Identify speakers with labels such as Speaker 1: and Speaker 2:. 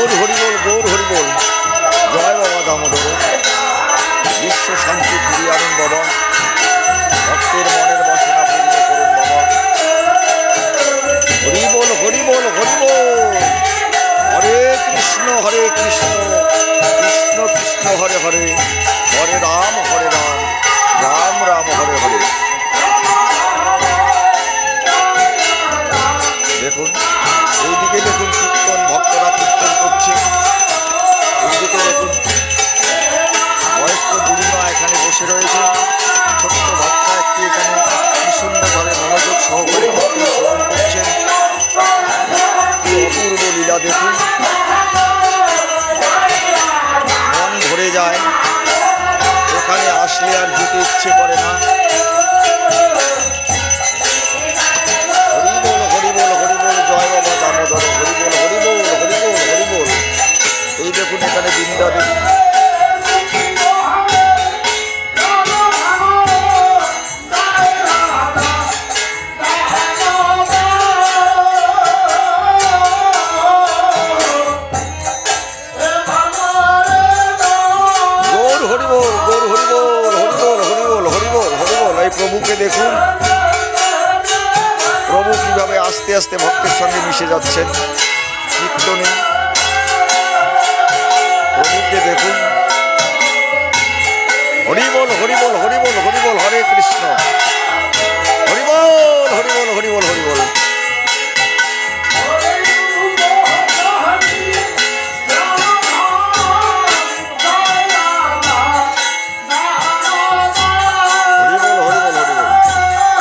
Speaker 1: গৌর বল গৌর বল জয় বাবা দামোদর বিশ্ব শান্তি ফিরি আনন্দ বাবা ভক্তের মনের বাসনা পূর্ণ করুন বাবা বল হরি বল হরে কৃষ্ণ হরে কৃষ্ণ কৃষ্ণ কৃষ্ণ হরে হরে হরে রাম হরে রাম রাম রাম হরে হরে দেখুন লীলা দেখুন মন ভরে যায় ওখানে আসলে আর যেতে ইচ্ছে করে না হরিবোল হরিবোল দেখুন এখানে বৃন্দা গৌর হরিবোল গৌর হরিবোল হরিবোল হরিবোল হরিবোল হরিবোল এই প্রভুকে দেখুন প্রভু কিভাবে আস্তে আস্তে ভক্তের সঙ্গে মিশে যাচ্ছেন কীর্তনে প্রভুকে দেখুন হরিবোল হরিবোল হরিবোল